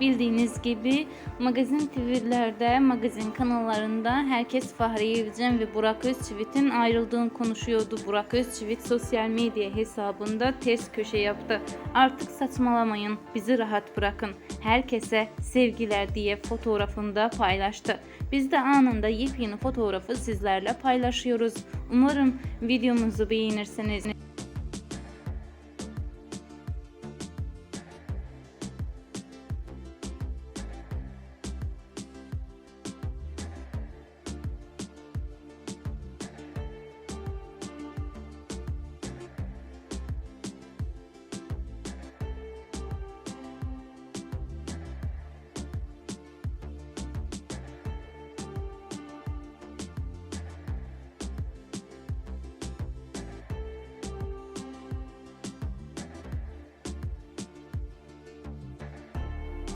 Bildiğiniz gibi magazin TV'lerde, magazin kanallarında herkes Fahri Evcen ve Burak Özçivit'in ayrıldığını konuşuyordu. Burak Özçivit sosyal medya hesabında ters köşe yaptı. Artık saçmalamayın, bizi rahat bırakın. Herkese sevgiler diye fotoğrafında paylaştı. Biz de anında yepyeni fotoğrafı sizlerle paylaşıyoruz. Umarım videomuzu beğenirsiniz.